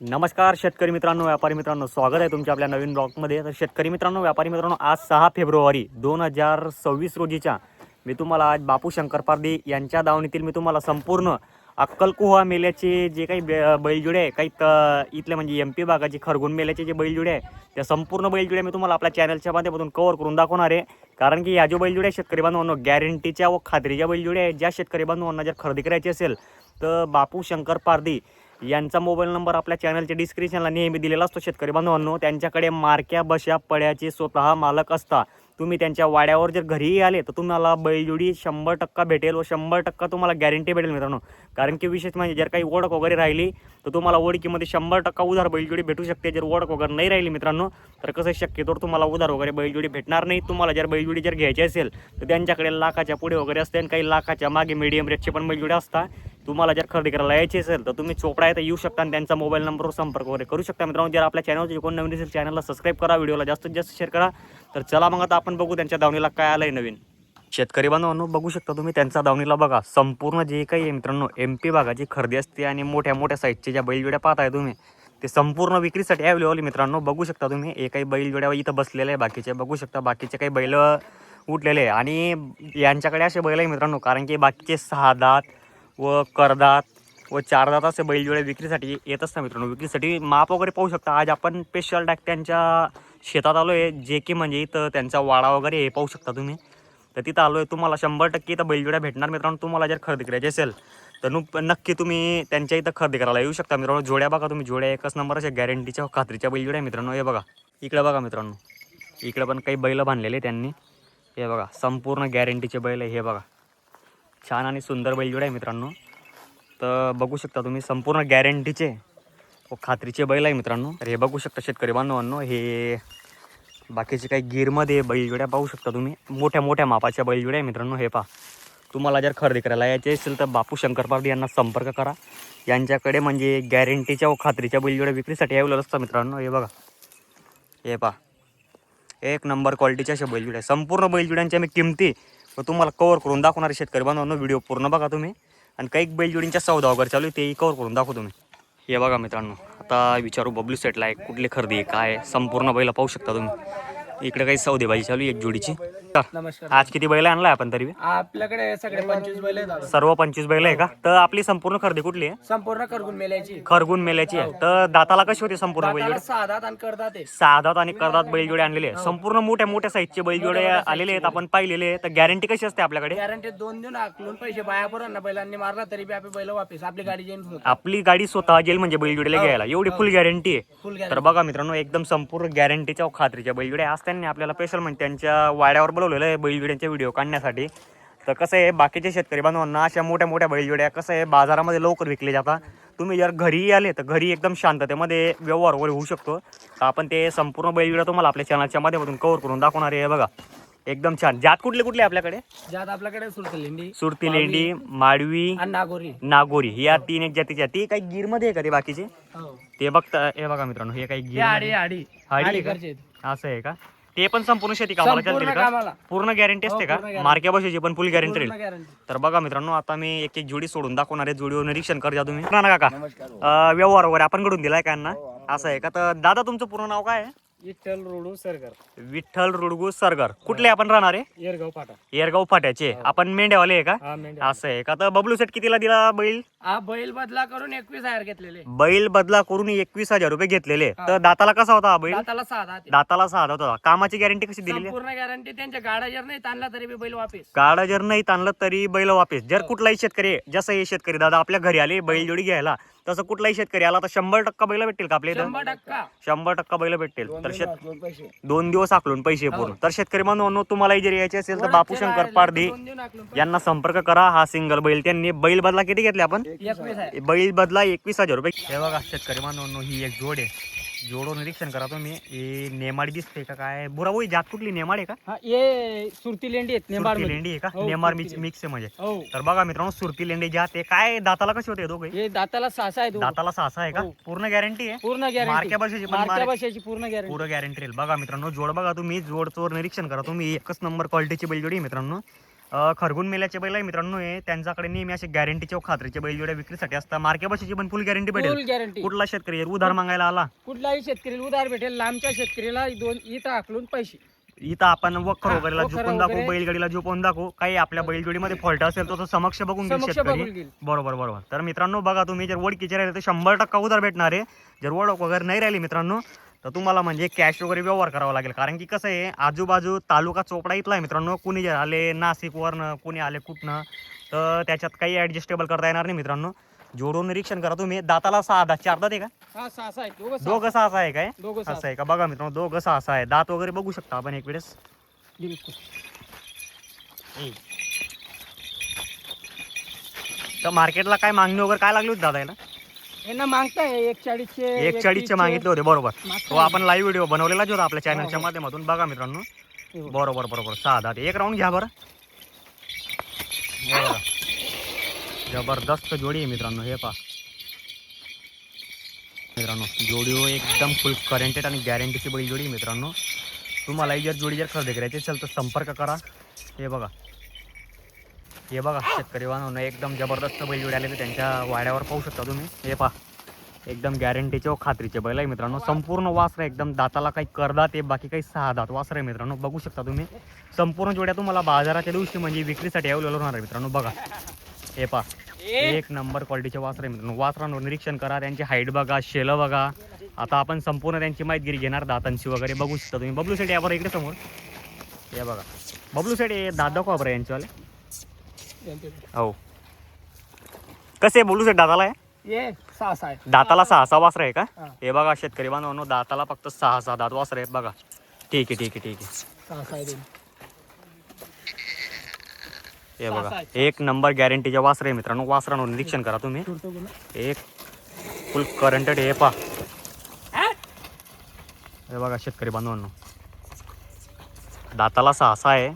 नमस्कार शेतकरी मित्रांनो व्यापारी मित्रांनो स्वागत आहे तुमच्या आपल्या नवीन ब्लॉगमध्ये. तर शेतकरी मित्रांनो व्यापारी मित्रांनो आज सहा फेब्रुवारी दोन हजार सव्वीस रोजीच्या मी तुम्हाला आज बापू शंकर पारदी यांच्या दावणीतील मी तुम्हाला संपूर्ण अक्कलकुहा मेल्याचे जे काही बे बैलजोडे आहे काही त इथले म्हणजे एम पी भागाचे खरगुण मेल्याचे जे बैलजोडे आहे त्या संपूर्ण बैलजोड्या मी तुम्हाला आपल्या चॅनलच्या माध्यमातून कव्हर करून दाखवणार आहे. कारण की या जो बैलजोड्या शेतकरी बांधवांनो गॅरंटीच्या व खात्रीच्या बैलजोड्या आहेत. ज्या शेतकरी बांधवांना जर खरेदी करायची असेल तर बापू शंकर पारदी यांचा मोबाईल नंबर आपल्या चॅनलच्या डिस्क्रिप्शनला नेहमी दिलेला असतो शेतकरी बांधवांनो. त्यांच्याकडे मारक्या बशा पड्याचे स्वतः मालक असता तुम्ही त्यांच्या वाड्यावर जर घरीही आले तर तुम्हाला बैलजोडी शंभर टक्का भेटेल व शंभर टक्का तुम्हाला गॅरंटी भेटेल मित्रांनो. कारण की विशेष म्हणजे जर काही ओळख वगैरे राहिली तर तुम्हाला ओळखीमध्ये शंभर टक्का उधार बैलजोडी भेटू शकते. जर ओळख वगैरे नाही राहिली मित्रांनो तर कसं शक्यतो तुम्हाला उधार वगैरे बैलजोडी भेटणार नाही. तुम्हाला जर बैलजोडी जर घ्यायची असेल तर त्यांच्याकडे लाखाच्या पुढे वगैरे असते आणि काही लाखाच्या मागे मीडियम रेटचे पण बैलजोडी असतात. तुम्हाला जर खरेदी करायला यायची असेल तर तुम्ही चोपडा येथे येऊ शकता आणि त्यांचा मोबाईल नंबरवर संपर्क वगैरे करू शकता. मित्रांनो जर आपल्या चॅनलवर कोण नवीन असेल चॅनलला सबस्क्राईब करा व्हिडिओला जास्तीत जास्त शेअर करा. तर चला मग आता आपण बघू त्यांच्या दावणीला काय आलंय नवीन. शेतकरी बांधवांनो बघू शकता तुम्ही त्यांचा दावणीला बघा. संपूर्ण जे काही आहे मित्रांनो एम पी भागाची खरेदी असते आणि मोठ्या मोठ्या साईजच्या ज्या बैलजोड्या पाहताय तुम्ही ते संपूर्ण विक्रीसाठी अवेलेबल मित्रांनो. बघू शकता तुम्ही एकही काही बैलजोड्या इथं बसलेल्या आहे बाकीचे बघू शकता. बाकीचे काही बैल उठलेले आहे. आणि यांच्याकडे असे बैल आहे मित्रांनो कारण की बाकीचे सहा दात व करदात व चारदात असे बैलजोडे विक्रीसाठी येत असतात मित्रांनो. विक्रीसाठी माप वगैरे पाहू शकता. आज आपण स्पेशल डाक त्यांच्या शेतात आलो आहे जे की म्हणजे इथं त्यांचा वाडा वगैरे हे पाहू शकता तुम्ही. तर तिथं आलो आहे तुम्हाला शंभर टक्के इथं बैलजोड्या भेटणार मित्रांनो. तुम्हाला जर खरेदी करायची असेल तर नु नक्की तुम्ही त्यांच्या इथं खरेदी करायला येऊ शकता मित्रांनो. जोड्या बघा तुम्ही. जोड्या एकच नंबर अशा गॅरंटीच्या खात्रीच्या बैलजोड्या मित्रांनो. हे बघा. इकडे बघा मित्रांनो. इकडे पण काही बैल बांधलेले त्यांनी. हे बघा. संपूर्ण गॅरंटीचे बैल आहे. हे बघा. छान आणि सुंदर बैलजोड आहे मित्रांनो. तर बघू शकता तुम्ही संपूर्ण गॅरंटीचे व खात्रीचे बैल आहे मित्रांनो. तर हे बघू शकता शेतकरी बांधवांनो हे बाकीचे काही गिरमध्ये बैलजोड्या पाहू शकता तुम्ही. मोठ्या मोठ्या मापाच्या बैलजोड्या आहे मित्रांनो हे पहा. तुम्हाला जर खरेदी करायला यायचे असेल तर बापू शंकर शंकरपार्टी यांना संपर्क करा. यांच्याकडे म्हणजे गॅरंटीच्या व खात्रीच्या बैलजोड्या विक्रीसाठी अवेलेबल असतात मित्रांनो हे बघा. हे पहा. एक नंबर क्वालिटीच्या अशा बैलजोड्या संपूर्ण बैलजोड्यांच्या मी किमती तर तुम्हाला कवर करून दाखवणार शेतकरी बांधवांनो व्हिडिओ पूर्ण बघा तुम्ही. आणि काही बैलजोडींच्या सौदा वगैरे चालू आहे तेही कवर करून दाखवू तुम्ही. हे बघा मित्रांनो आता विचारू बबलू सेटला आहे कुठली खरेदी आहे काय संपूर्ण बैला पाहू शकता तुम्ही. इकडे काही सौदेबाजी चालू आहे एक जोडीची. नमस्कार. आज किती बैल आणलाय आपण तरी आपल्याकडे सगळे पंचवीस बैल आहेत. दादा. सर्व पंचवीस बैल आहे का? तर आपली संपूर्ण खरेदी कुठली आहे? संपूर्ण करगुण मेल्याची. खरगुन मेल्याची आहे. तर दाताला कशी होती संपूर्ण बैलजोडी? साधात आणि करदात आहे. साधात आणि करदात बैलजोडे आणलेले आहे. संपूर्ण मोठ्या मोठ्या साईजचे बैलजोडे आलेले आहेत आपण पाहिलेले आहे तर गॅरंटी कशी असते आपल्याकडे? गॅरंटी दोन देऊन आकलून पैसे बाया बैलांनी मारला तरी बी आपले बैल वापस आपली गाडी जेम्स होत आपली गाडी स्वतः जेल म्हणजे बैलजोडीला घ्यायला. एवढी फुल गॅरंटी आहे. फुल तर बघा मित्रांनो एकदम संपूर्ण गॅरंटीच्या व खात्रीच्या बैलजोड्या आज त्यांनी आपल्याला स्पेशल म्हणजे त्यांच्या वाड्यावर बोलवलेलं आहे बैलजोड्यांचे व्हिडिओ काढण्यासाठी. तर कसं आहे बाकीचे शेतकरी बांधवांना अशा मोठ्या मोठ्या बैलजोड्या कसं आहे बाजारामध्ये लवकर विकले जातात. तुम्ही जर घरी आले तर घरी एकदम शांततेमध्ये व्यवहार वगैरे होऊ शकतो. तर आपण ते संपूर्ण बैलजोड्या तुम्हाला आपल्या चॅनलच्या माध्यमातून कव्हर करून दाखवणार आहे. बघा एकदम छान. जात कुठले कुठले आपल्याकडे? ज्यात आपल्याकडे सुरतलिंडी सुरती लेंडी माडवी नागोरी. नागोरी. या तीन एक जातीच्या ती काही गिरमध्ये आहे का ते बाकीचे? हो. ते बघता हे बघा मित्रांनो हे काही गिर. असं आहे का? ते पण संपूर्ण शेती कामाला संपूर्ण चालतील का? कामाला. पूर्ण गॅरंटी असते हो, का? guarantee. मार्क्या बसायची पण फुल गॅरंटी पूर्ण राहील guarantee. तर बघा मित्रांनो आता मी एक एक जोडी सोडून दाखवणार आहे. जोडीवर निरीक्षण कर जा तुम्ही. ना ना काका अं, व्यवहार वगैरे आपण कडून दिलाय का यांना? असं आहे का? तर दादा तुमचं पूर्ण नाव काय आहे? विठ्ठल रोडू सरगर. विठ्ठल रुडगू सरगर. कुठले आपण राहणार आहे? येरगाव फाटा. येरगाव फाट्याचे. आपण मेंढ्यावाले आहे का? हा मेंढ्या असं आहे का? तर बबलू सेट कितीला दिला बैल? हा बैल बदला करून एकवीस हजार घेतलेले. बैल बदला करून एकवीस हजार रुपये घेतलेले. तर दाताला कसा होता हा बैल? दाताला सहा. दाताला सहा दात होता. कामाची गॅरंटी कशी दिलेली आहे? संपूर्ण गॅरंटी त्यांच्या गाड्या जर नाही ताणला तरी बी बैल वापस. गाडा जर नाही ताणलं तरी बैल वापस. जर कुठलाही शेतकरी जसं हे शेतकरी दादा आपल्या घरी आले बैलजोडी घ्यायला तसं कुठलाही शेतकरी आला तर शंभर टक्का बैल भेटतील का आपल्या इथं? शंभर टक्का. बैल भेटतील. तर शेत दोन दिवस आकलून पैसे पूर्ण. तर शेतकरी बांधवांनो तुम्हाला जर यायचे असेल तर बापू शंकर पारधी यांना संपर्क करा. हा सिंगल बैल. त्यांनी बैल बदला किती घेतले आपण? बैल बदला एकवीस हजार रुपये. हे बघा शेतकरी बांधवांनो ही एक जोड आहे. जोडो निरीक्षण करा तुम्ही. हे नेमाडी दिसते का काय? बुराबोई जात कुठली? नेमाड आहे का? हा ये सुरती लेंडी आहेत नेंबाड सुरती लेंडी आहे का? हो, नेमार सुरती मिक्स लेंडी. मिक्स आहे म्हणजे. हो. तर बघा मित्रांनो सुरती लेंडी जात आहे काय दाताला कसे होते दोघे? हे दाताला सासा आहे दाताला सहा आहे का? हो. पूर्ण गॅरंटी आहे? पूर्ण गॅरंटी मारक्या बसायची पण मारक्या मार- बसायची पूर्ण गॅरंटी राहील. बघा मित्रांनो जोड बघा तुम्ही. जोडचं निरीक्षण करा तुम्ही. एकच नंबर क्वालिटीची बैलजोडी आहे मित्रांनो. खरगून मेल्याचे बैल आहे मित्रांनो हे. त्यांच्याकडे नेहमी असे गॅरंटीचे व खात्रीचे बैल जोड्या विक्रीसाठी असतात. मार्के बशीची पण फुल गॅरंटी फुल भेटेल गॅरंटी कुठला शेतकरी जर उधार मागायला आला. कुठलाही शेतकरीला उधार भेटेल. लांबच्या शेतकरीला दोन इथं आकलून पैसे. इथं आपण वखर वगैरेला वखर झोपून दाखवू वगैरे. बैलगाडीला झोपून दाखवू. काही आपल्या बैलजोडीमध्ये फॉल्ट असेल तो तो समक्ष बघून घेईल समक्ष शेतकरी. बघून घेईल. बरोबर बरोबर. तर मित्रांनो बघा तुम्ही जर ओळखीचे राहिले तर शंभर टक्का उधार भेटणार आहे. जर ओळख वगैरे नाही राहिली मित्रांनो तर तुम्हाला म्हणजे कॅश वगैरे व्यवहार करावा लागेल. कारण की कसं आहे आजूबाजू तालुका चोपडा इथला आहे मित्रांनो. कुणी आले नाशिकवरनं कुणी आले कुठनं तर त्याच्यात काही ॲडजस्टेबल करता येणार नाही मित्रांनो. जोडून निरीक्षण करा तुम्ही. दाताला सहा दात चार दात आहे का? हा दोघं सहा. आहे काय? असं आहे का? बघा मित्रांनो दोघं सहा असा आहे. दात वगैरे बघू शकता आपण एक वेळेस. तर मार्केटला काय मागणी वगैरे काय लागली होती दादा याला यांना मागताय एक चाळीसचे एक चाळीसचे मागितले होते बरोबर. तो आपण लाईव्ह व्हिडिओ बनवलेलाच होता आपल्या चॅनलच्या माध्यमातून. बघा मित्रांनो. हे. बरोबर बरोबर. सहा दहा एक राऊंड घ्या बरं. हे. जबरदस्त जोडी आहे मित्रांनो हे पा मित्रांनो जोडी एकदम फुल करेंटेड आणि गॅरंटीची बैल जोडी मित्रांनो. तुम्हालाही जर जोडी जर खरेदी करायची असेल तर संपर्क करा. हे बघा. हे बघा शेतकरी बांधवांनो एकदम जबरदस्त बैल जोडी त्यांच्या वाड्यावर पाहू शकता तुम्ही. हे पा एकदम गॅरंटीचे व खात्रीचे बैल आहे मित्रांनो. संपूर्ण वासर आहे एकदम दाताला काही करदात आहे बाकी काही सहा दात वासर आहे मित्रांनो. बघू शकता तुम्ही. संपूर्ण जोड्या तुम्हाला बाजाराच्या दिवशी म्हणजे विक्रीसाठी अवेलेबल होणार आहे मित्रांनो. बघा. हे पा एक नंबर क्वालिटीचे वासर आहे मित्रांनो. वासरांवर निरीक्षण करा त्यांची हाईट बघा शेलं बघा. आता आपण संपूर्ण त्यांची माहितगिरी घेणार दातांची वगैरे बघू शकता तुम्ही. बबलू सेट यावर इकडे समोर. हे बघा. बबलू सेट हे दात दाखवा यांच्यावाले हो. कसे बोलू सेट दाताला आहे? ये सहा सहा आहे. दाताला सहा सहा वासर आहे का? हा. हे बघा शेतकरी बांधवांनो दाताला फक्त सहा सहा दात वासर आहेत बघा. ठीक आहे ठीक आहे ठीक आहे. सहा सहा आहे दोन. हे सहा बघा सहा. एक नंबर गॅरंटीच्या वासर आहे मित्रांनो. वासरांवर निरीक्षण करा तुम्ही. सोडतो. एक फुल करंटेड हे पा हे? बघा शेतकरी बांधवांनो. दाताला सहा सहा आहे.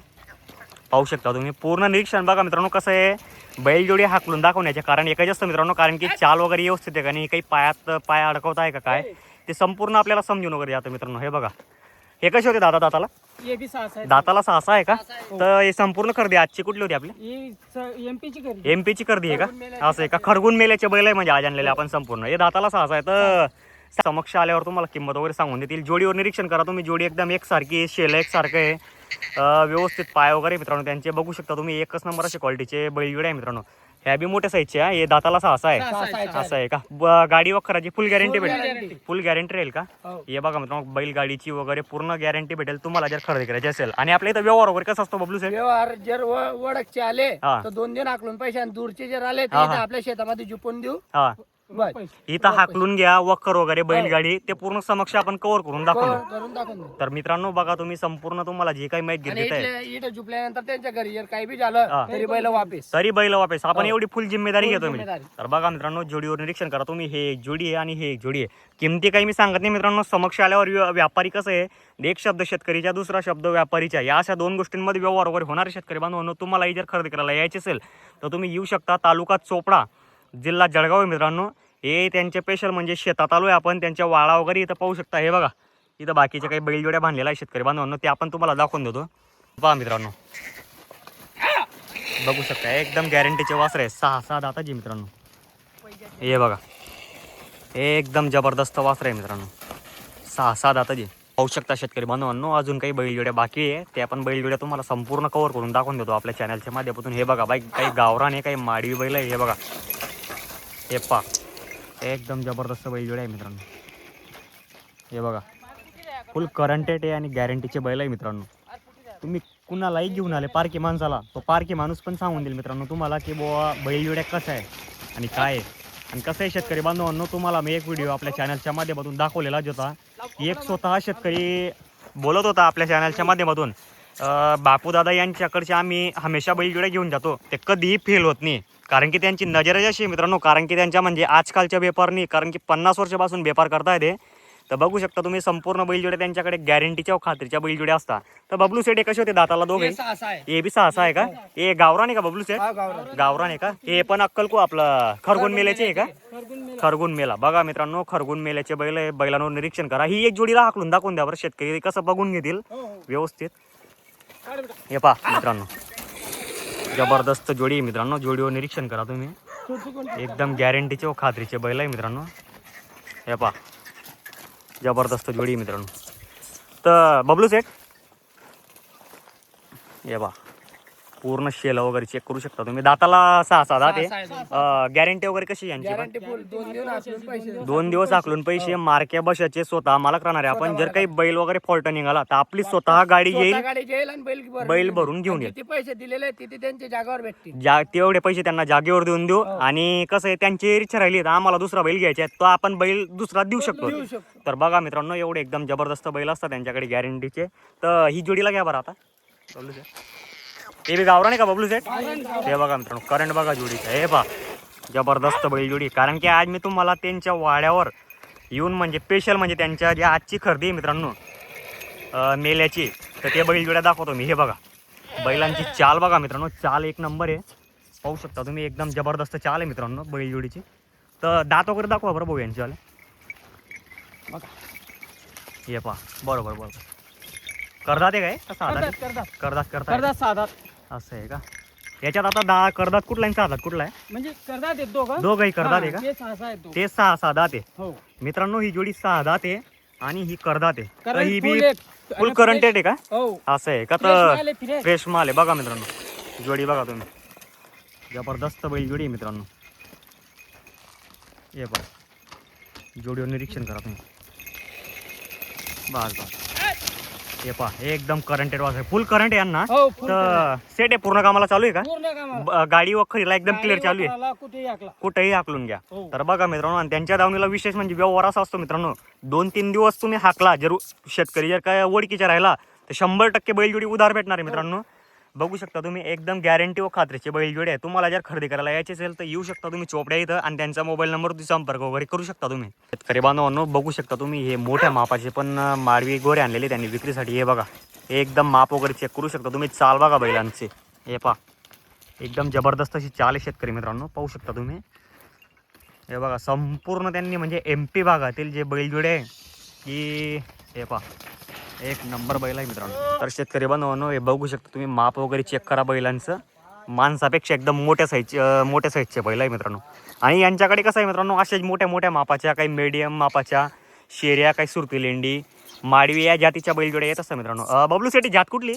पाहू शकता तुम्ही. पूर्ण निरीक्षण बघा मित्रांनो कसं आहे. बैलजोडी हाकलून दाखवण्याचे कारण एकच असतं मित्रांनो कारण की चाल वगैरे व्यवस्थित आहे का नाही काही पायात पाय अडकवत आहे का काय ते संपूर्ण आपल्याला समजून वगैरे जातं मित्रांनो. हे बघा. हे कसे होते दादा दाताला. दाताला सहा आहे का. तर हे संपूर्ण खरेदी आजची कुठली होती आपली? ही एम ची घरी एम ची खरेदी आहे का? असं आहे का? खरगून मेल्याचे बैल आहे म्हणजे आज आणलेले आपण संपूर्ण. हे दाताला सहा आहे. तर समक्ष आल्यावर तुम्हाला किंमत वगैरे सांगून देतील. जोडीवर निरीक्षण करा तुम्ही. जोडी एकदम एकसारखी शेल एकसारखं आहे. व्यवस्थित पाय वगैरे मित्रांनो त्यांचे बघू शकता तुम्ही. एकच नंबर असे क्वालिटीचे बैलजोडे आहे मित्रांनो. ह्या बी मोठ्या साईजचे आहे हे. दाताला सहा सहा सहा आहे. असं आहे का? गाडी वखराची फुल गॅरंटी भेटेल. फुल गॅरंटी राहील का? हो. हे बघा मित्रांनो बैलगाडीची वगैरे पूर्ण गॅरंटी भेटेल. तुम्हाला जर खरेदी करायची असेल. आणि आपल्या इथं व्यवहार वगैरे कसा असतो बबलू साहेब? व्यवहार जर वडकचे आले. तर दोन दिन आकलून पैसे आणि दूरचे जर आले तर. आपल्या शेतामध्ये जुपून देऊ. हा इथं हाकलून घ्या वखर वगैरे बैलगाडी ते पूर्ण समक्ष आपण कव्हर करून दाखवू करून करून दाखवून देऊ. तर मित्रांनो बघा तुम्ही संपूर्ण तुम्हाला जे काही माहिती घेत आहे इथले इथं झुपल्यानंतर त्यांच्या घरी जर काही बी हा. झालं तरी बैल वापिस. तरी बैल वापस. आपण हो. एवढी फुल जिम्मेदारी घेतो मी. तर बघा मित्रांनो जोडीवर निरीक्षण करा तुम्ही. हे एक जोडी आहे आणि हे एक जोडी आहे. किमती काही मी सांगत नाही मित्रांनो. समक्ष आल्यावर व्य- व्यापारी कसं आहे? एक शब्द शेतकरीचा दुसरा शब्द व्यापारीच्या. या अशा दोन गोष्टींमध्ये व्यवहार वगैरे होणारे शेतकरी बांधवांनो तुम्हालाही जर खरेदी करायला यायचे असेल तर तुम्ही येऊ शकता तालुका चोपडा जिल्हा जळगाव आहे मित्रांनो. हे त्यांचे स्पेशल म्हणजे शेतात आलो आहे आपण त्यांच्या वाळा वगैरे इथं पाहू शकता. हे बघा इथं बाकीच्या काही बैलजोड्या बांधलेल्या आहे शेतकरी बांधवांनो ते आपण तुम्हाला दाखवून देतो. पहा मित्रांनो. बघू शकता एकदम गॅरंटीचे वासर आहे सहा सहा दाताची मित्रांनो. हे बघा एकदम जबरदस्त वासर आहे मित्रांनो. सहा सहा दाताची पाहू शकता शेतकरी बांधवांनो अजून काही बैलजोड्या बाकी आहे. ते आपण बैलजोड्या तुम्हाला संपूर्ण कव्हर करून दाखवून देतो आपल्या चॅनलच्या माध्यमातून. हे बघा बाई काही गावरान आहे काही माडवी बैल आहे हे बघा. हे पा एकदम जबरदस्त बैलजोड्या आहे मित्रांनो. हे बघा. फुल करंटेड आहे आणि गॅरंटीचे बैल आहे मित्रांनो. तुम्ही कुणालाही घेऊन आले पारखी माणसाला तो पारखी माणूस पण सांगून देईल मित्रांनो तुम्हाला की बुवा बैलजोड्या कसं आहे आणि काय आहे. आणि कसं आहे शेतकरी बांधवांनो तुम्हाला मी एक व्हिडिओ आपल्या चॅनलच्या माध्यमातून दाखवलेलाच होता. एक स्वतः शेतकरी बोलत होता आपल्या चॅनलच्या माध्यमातून बापूदादा यांच्याकडचे आम्ही हमेशा बैलजोड्या घेऊन जातो. ते कधीही फेल होत नाही. कारण की त्यांची नजरच अशी मित्रांनो. कारण की त्यांच्या म्हणजे आजकालच्या व्यापारनी कारण की पन्नास वर्षापासून व्यापार करताय ते. तर बघू शकता तुम्ही संपूर्ण बैलजोड्या त्यांच्याकडे गॅरंटीच्या खात्रीच्या बैलजोड्या असतात. तर बबलू सेट हे कसे होते दाताला दोघे? हे बी सहा आहे का? हे गावरान आहे का बबलू सेट हा गावरान. आहे का? हे पण अक्कलको आपलं खरगोन मेल्याचे आहे का? खरगून मेला. बघा मित्रांनो खरगून मेल्याचे बैल आहे बैलांवर निरीक्षण करा. ही एक जोडीला हाकलून दाखवून द्या बरं शेतकरी कसं बघून घेतील. हो, हो. व्यवस्थित. हे पहा मित्रांनो. जबरदस्त जोडी आहे मित्रांनो. जोडीवर निरीक्षण करा तुम्ही. एकदम गॅरंटीचे व खात्रीचे बैल आहे मित्रांनो. हे पा जबरदस्त जोडी आहे मित्रांनो. तर बबलू सेठ हे पा पूर्ण शेल वगैरे चेक करू शकता तुम्ही. दाताला सहा सहा दात आहे गॅरंटी वगैरे कशी आहे यांची? पण दोन दिवस आखलून पैसे आकलून मार्क्या बशाचे स्वतः मालक राहणार. आहे आपण जर काही बैल वगैरे फॉल्ट निघाला तर आपली स्वतः गाडी येईल गाडी येईल आणि बैल भरून बैल घेऊन भरून घेऊन येईल. किती पैसे दिलेले आहेत तिथे त्यांच्या जागावर भेटतील. ज्या तेवढे पैसे त्यांना जागेवर देऊन देऊ. आणि कसं आहे त्यांची इच्छा राहिली तर आम्हाला दुसरा बैल घ्यायचा आहे तो आपण बैल दुसरा देऊ शकतो. शकतो. तर बघा मित्रांनो एवढे एकदम जबरदस्त बैल असतात त्यांच्याकडे गॅरंटीचे तर ही जोडीला घ्या बरं आता. बबलू सेट ते बी गावरा नाही का बबलू सेट हे बघा मित्रांनो करंट बघा जोडीचा हे पा जबरदस्त बैल जोडी कारण की आज मी तुम्हाला त्यांच्या वाड्यावर येऊन म्हणजे स्पेशल म्हणजे त्यांच्या ज्या आजची खरेदी आहे मित्रांनो मेल्याची तर ते बैल जोड्या दाखवतो मी. हे बघा बैलांची चाल बघा मित्रांनो. चाल एक नंबर आहे. पाहू शकता तुम्ही एकदम जबरदस्त चाल आहे मित्रांनो बैलजोडीची तर दात वगैरे दाखवा बरं भाऊ यांच्यावाले हे पहा बरोबर बरोबर. करदात आहे काय? करदात करतात साधात. असं आहे का? याच्यात आता दहा करदात कुठला आहे साधात कुठला आहे? म्हणजे करतात येत दोघं? दोघही करदात आहे का? ते सहा आहेत दोघं. ते सहा सहा दात आहे. हो. मित्रांनो ही जोडी सहा दात आहे आणि ही करदात आहे. तर कारण ही full बी एक. फुल आणि करंट fresh- आहे का? हो. असं आहे का? Fresh तर माल आहे, fresh. फ्रेश माल आहे. बघा मित्रांनो जोडी बघा तुम्ही. जबरदस्त बैल जोडी आहे मित्रांनो. ये बघा जोडीवर निरीक्षण करा तुम्ही. बस बस. हे हे एकदम करंटेड वाज आहे फुल करंट आहे हो full current. तर सेट आहे पूर्ण कामाला चालू आहे का पूर्ण कामाला. ब- गाडी वखरीला एकदम क्लिअर चालू आहे गाडी कुठेही हाकला. कुठेही हाकलून घ्या हो. तर बघा मित्रांनो आणि त्यांच्या दावणीला विशेष म्हणजे व्यवहार असा असतो मित्रांनो दोन तीन दिवस तुम्ही हाकला जर शेतकरी जर काय ओळखीचा राहिला तर शंभर टक्के बैलजोडी उधार भेटणार आहे मित्रांनो बघू शकता तुम्ही एकदम गॅरंटी व खात्रीचे बैलजोडी आहे तुम्हाला जर खरेदी करायला यायचे असेल तर येऊ शकता तुम्ही चोपड्या इथं आणि त्यांचा मोबाईल नंबर संपर्क वगैरे करू शकता तुम्ही. शेतकरी बांधवांनो बघू शकता तुम्ही हे मोठ्या मापाचे पण अं, माडवी गोरे आणलेले त्यांनी विक्रीसाठी. हे बघा हे एकदम माप वगैरे चेक करू शकता तुम्ही. चाल बघा बैलांचे. हे पा एकदम जबरदस्त अशी चाल आहे शेतकरी मित्रांनो. पाहू शकता तुम्ही. हे बघा संपूर्ण त्यांनी म्हणजे एम पी भागातील जे बैलजोडे आहे की हे पहा एक नंबर बैल आहे मित्रांनो. तर शेतकरी बनवानो हे बघू शकता तुम्ही माप वगैरे चेक करा बैलांचं. माणसापेक्षा एकदम मोठ्या साईजचे मोठ्या साईजचे बैल आहे मित्रांनो. आणि यांच्याकडे कसं आहे मित्रांनो असे मोठ्या मोठ्या मापाच्या काही मीडियम मापाच्या शेऱ्या काही सुरती लेंडी माडवी या जातीच्या बैलजोड्या येत असतात मित्रांनो. बबलू सेठी जात कुठली?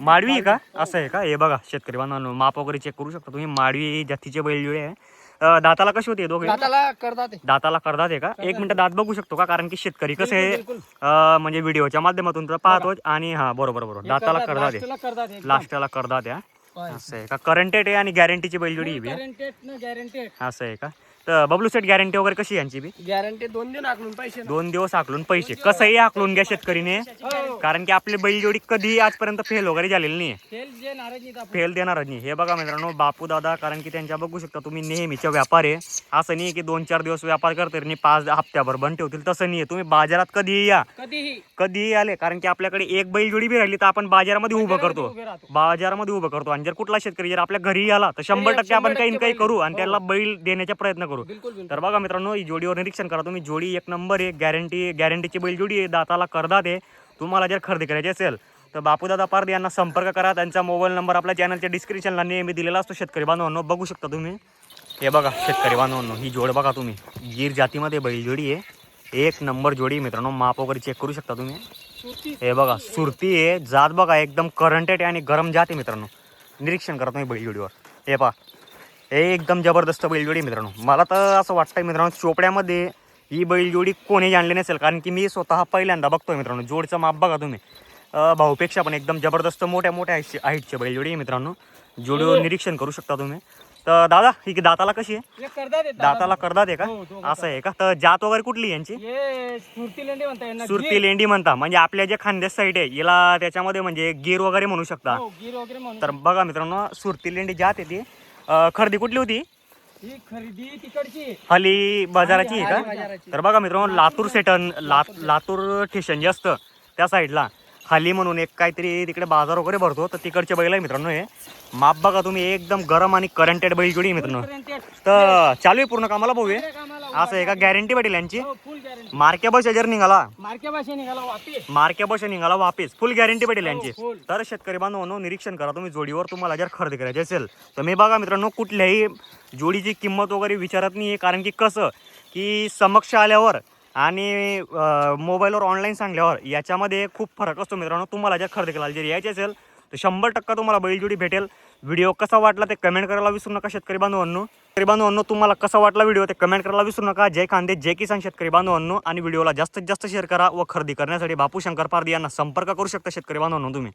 माडवी आहे का? असं आहे का? हे बघा शेतकरी बांधवांनो माप वगैरे चेक करू शकता तुम्ही. माडवी जातीचे बैलजोडे आहे. अं, दाताला कशी होते दोघे दाताला करतात ते. दाताला करदात आहे का एक मिनिट दात बघू शकतो का कारण की शेतकरी कसं बिलकुल. अं, म्हणजे व्हिडिओच्या माध्यमातून तर पाहतो आणि हा बरोबर बरोबर दाताला करदात आहे लास्टला करतात. लास्टला करदात आहे. असं आहे का? करंटेड आहे आणि गॅरंटीची बैलजोडी ही? बी आहे. असं आहे का? तर बबलू सेट गॅरंटी वगैरे कशी आहे यांची बी? Guarantee दोन दिन आखलून पैसे ना. दोन दिवस आकलून पैसे. कसंही आकलून घ्या शेतकरीने. हो. कारण की आपली बैलजोडी कधी आजपर्यंत फेल वगैरे झालेली नाही तेल जे नाराज नाहीत आपण. फेल देणारच नाही. हे बघा मित्रांनो बापू दादा कारण की त्यांच्या बघू शकता तुम्ही नेहमीचा व्यापार आहे. असं नाही की दोन चार दिवस व्यापार करते आणि पाच हप्त्याभर बंद ठेवतील. तसं नाही तुम्ही बाजारात कधीही या. कधीही. कधीही आले. कारण की आपल्याकडे एक बैल जोडी बी राहिली तर आपण बाजारामध्ये उभं करतो. उभे राहतो. बाजारामध्ये उभं करतो. आणि जर कुठला शेतकरी जर आपल्या घरी आला तर शंभर टक्के आपण काही ना काही करू आणि त्याला बैल देण्याचा प्रयत्न करू. तर बघा मित्रांनो ही जोडीवर निरीक्षण करा तुम्ही. जोडी एक नंबर आहे गॅरंटी गॅरंटीची बैल जोडी आहे. दाताला करदात आहे. तुम्हाला जर खरेदी करायची असेल तर बापूदादा पारदे यांना संपर्क करा. त्यांचा मोबाईल नंबर आपल्या चॅनलच्या डिस्क्रिप्शनला नेहमी दिलेला असतो. शेतकरी बांधवांनो बघू शकता तुम्ही. हे बघा शेतकरी बांधवांनो ही जोड बघा तुम्ही. गीर जातीमध्ये बैल जोडी आहे. एक नंबर जोडी मित्रांनो. माप वगैरे चेक करू शकता तुम्ही. हे बघा सुरती आहे. जात बघा एकदम करंटेड आहे आणि गरम जात आहे मित्रांनो. निरीक्षण करा तुम्ही बैलजोडीवर. हे पहा. हे एकदम जबरदस्त बैलजोडी मित्रांनो. मला तर असं वाटतंय मित्रांनो चोपड्यामध्ये ही बैलजोडी कोणी जाणली नसेल. कारण की मी स्वतः पहिल्यांदा बघतोय मित्रांनो. जोडचं माप बघा तुम्ही. भाऊपेक्षा पण एकदम जबरदस्त मोठ्या मोठ्या हाईटची हाईटची बैलजोडी मित्रांनो. जोडीवर निरीक्षण करू शकता तुम्ही. तर दादा ही दाताला कशी आहे? हे करतात हे दाताला करदात आहे हो, का दोघं असं आहे का? तर जात वगैरे कुठली यांची? हे सुरती लेंडी म्हणता येणार सुरती लेंडी म्हणता. म्हणजे आपल्या जे खांद्या साईड आहे याला त्याच्यामध्ये म्हणजे गिर वगैरे म्हणू शकता. हो गिर वगैरे म्हणून तर बघा मित्रांनो सुरती लेंडी जात आहे ती. अं, खरेदी कुठली होती? ही खरेदी तिकडची. हली बाजाराची आहे का. तर बघा मित्रांनो लातूर सेटन ला लातूर स्टेशन जे असतं त्या साईडला. हाली म्हणून एक काहीतरी तिकडे बाजार वगैरे भरतो तर तिकडचे बैल आहे मित्रांनो हे. माप बघा तुम्ही एकदम गरम आणि करंटेड बैल जोडी आहे मित्रांनो. तर चालू आहे पूर्ण कामाला भाऊ हे. असं आहे का? गॅरंटी भेटेल यांची. गॅरंटी मार्क्या बस जर निघाला. मार्के बस निघाला वापिस. फुल गॅरंटी भेटेल यांची. तर शेतकरी बांधवांनो निरीक्षण करा तुम्ही जोडीवर तुम्हाला जर खरेदी करायची असेल तर मी बघा मित्रांनो कुठल्याही जोडीची किंमत वगैरे विचारत नाही कारण की कसं की समक्ष आल्यावर आणि मोबाईलवर ऑनलाईन सांगल्यावर याच्यामध्ये खूप फरक असतो मित्रांनो. तुम्हाला जर खरेदी करायला जर यायची असेल तर शंभर टक्का तुम्हाला बैलजोडी भेटेल. व्हिडिओ कसा वाटला ते कमेंट करायला विसरू नका शेतकरी बांधवांनो. शेतकरी बांधवांनो तुम्हाला कसा वाटला व्हिडिओ ते कमेंट करायला विसरू नका. जय कांदे जय किसान शेतकरी बांधवांनो. आणि व्हिडिओला जास्तीत जास्त शेअर करा व खरेदी करण्यासाठी बापू शंकर पारदी यांना संपर्क करू शकता शेतकरी बांधवांनो तुम्ही.